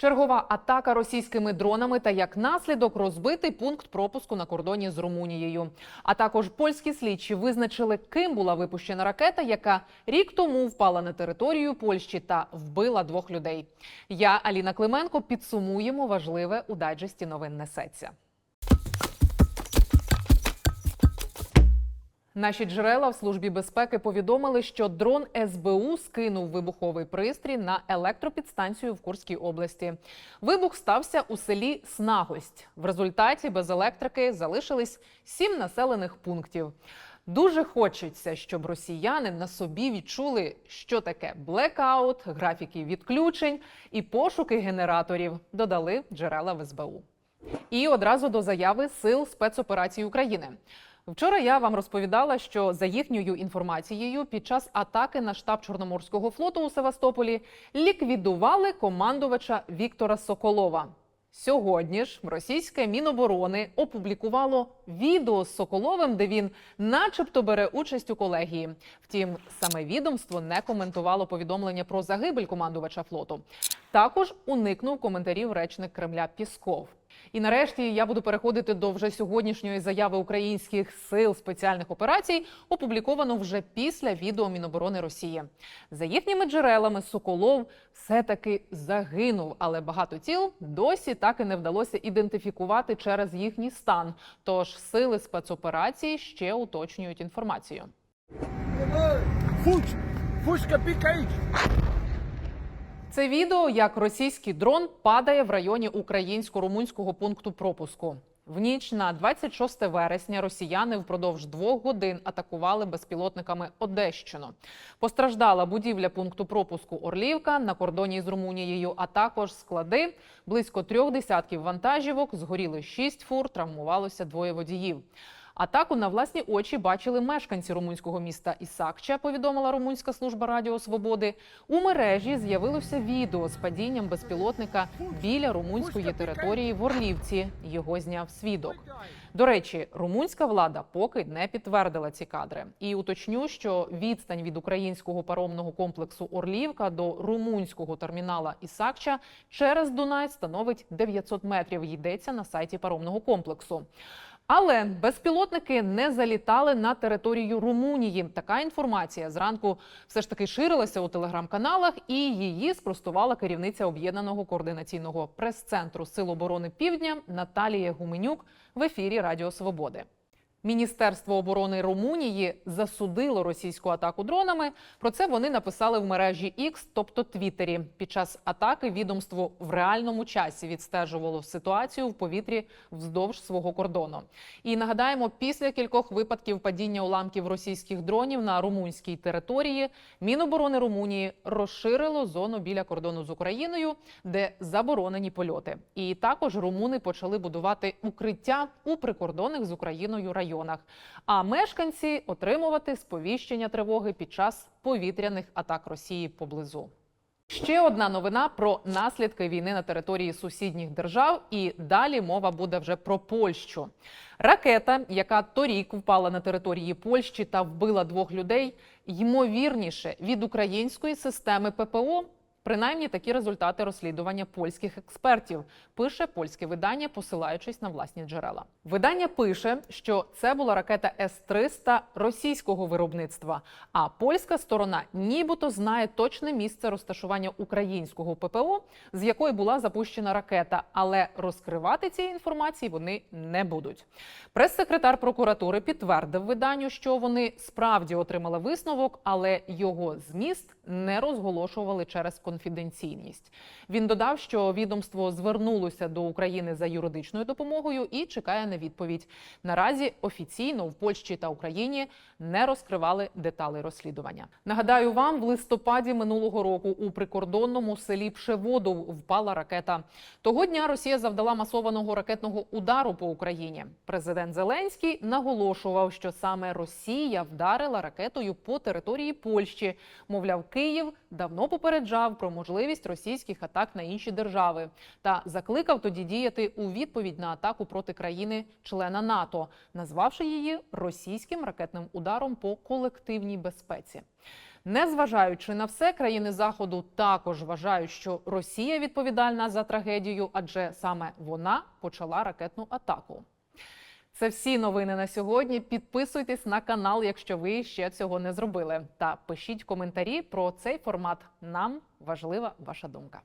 Чергова атака російськими дронами та як наслідок розбитий пункт пропуску на кордоні з Румунією. А також польські слідчі визначили, ким була випущена ракета, яка рік тому впала на територію Польщі та вбила двох людей. Я Аліна Клименко підсумуємо важливе у дайджесті новин несеться. Наші джерела в службі безпеки повідомили, що дрон СБУ скинув вибуховий пристрій на електропідстанцію в Курській області. Вибух стався у селі Снагость. В результаті без електрики залишились сім населених пунктів. Дуже хочеться, щоб росіяни на собі відчули, що таке блекаут, графіки відключень і пошуки генераторів. Додали джерела в СБУ. І одразу до заяви сил спецоперації України. Вчора я вам розповідала, що за їхньою інформацією, під час атаки на штаб Чорноморського флоту у Севастополі ліквідували командувача Віктора Соколова. Сьогодні ж російське міноборони опублікувало відео з Соколовим, де він, начебто, бере участь у колегії. Втім, саме відомство не коментувало повідомлення про загибель командувача флоту. Також уникнув коментарів речник Кремля Пісков. І нарешті я буду переходити до вже сьогоднішньої заяви українських сил спеціальних операцій, опубліковано вже після відео Міноборони Росії. За їхніми джерелами, Соколов все-таки загинув, але багато тіл досі так і не вдалося ідентифікувати через їхній стан. Тож сили спецоперації ще уточнюють інформацію. Фуч! Фучка пікають! Це відео, як російський дрон падає в районі українсько-румунського пункту пропуску. В ніч на 26 вересня росіяни впродовж двох годин атакували безпілотниками Одещину. Постраждала будівля пункту пропуску Орлівка на кордоні з Румунією, а також склади. Близько трьох десятків вантажівок, згоріли шість фур, травмувалося двоє водіїв. Атаку на власні очі бачили мешканці румунського міста Ісакча, повідомила Румунська служба Радіо Свободи. У мережі з'явилося відео з падінням безпілотника біля румунської території в Орлівці. Його зняв свідок. До речі, румунська влада поки не підтвердила ці кадри. І уточню, що відстань від українського паромного комплексу Орлівка до румунського термінала Ісакча через Дунай становить 900 метрів. Йдеться на сайті паромного комплексу. Але безпілотники не залітали на територію Румунії. Така інформація зранку все ж таки ширилася у телеграм-каналах, і її спростувала керівниця об'єднаного координаційного прес-центру Сил оборони Півдня Наталія Гуменюк в ефірі Радіо Свободи. Міністерство оборони Румунії засудило російську атаку дронами. Про це вони написали в мережі X, тобто Твіттері. Під час атаки відомство в реальному часі відстежувало ситуацію в повітрі вздовж свого кордону. І нагадаємо, після кількох випадків падіння уламків російських дронів на румунській території Міноборони Румунії розширило зону біля кордону з Україною, де заборонені польоти. І також румуни почали будувати укриття у прикордонних з Україною районах. А мешканці отримувати сповіщення тривоги під час повітряних атак Росії поблизу. Ще одна новина про наслідки війни на території сусідніх держав, і далі мова буде вже про Польщу. Ракета, яка торік впала на території Польщі та вбила двох людей, ймовірніше від української системи ППО. Принаймні такі результати розслідування польських експертів пише польське видання, посилаючись на власні джерела. Видання пише, що це була ракета С-300 російського виробництва. А польська сторона нібито знає точне місце розташування українського ППО, з якої була запущена ракета, але розкривати цієї інформації вони не будуть. Прес-секретар прокуратури підтвердив виданню, що вони справді отримали висновок, але його зміст не розголошували через конфіденційність. Він додав, що відомство звернулося до України за юридичною допомогою і чекає на відповідь. Наразі офіційно в Польщі та Україні не розкривали деталі розслідування. Нагадаю вам, в листопаді минулого року у прикордонному селі Пшеводов впала ракета. Того дня Росія завдала масованого ракетного удару по Україні. Президент Зеленський наголошував, що саме Росія вдарила ракетою по території Польщі. Мовляв, Київ давно попереджав про можливість російських атак на інші держави та закликав тоді діяти у відповідь на атаку проти країни-члена НАТО, назвавши її російським ракетним ударом по колективній безпеці. Незважаючи на все, країни заходу також вважають, що Росія відповідальна за трагедію, адже саме вона почала ракетну атаку. Це всі новини на сьогодні. Підписуйтесь на канал, якщо ви ще цього не зробили. Та пишіть коментарі про цей формат. Нам важлива ваша думка.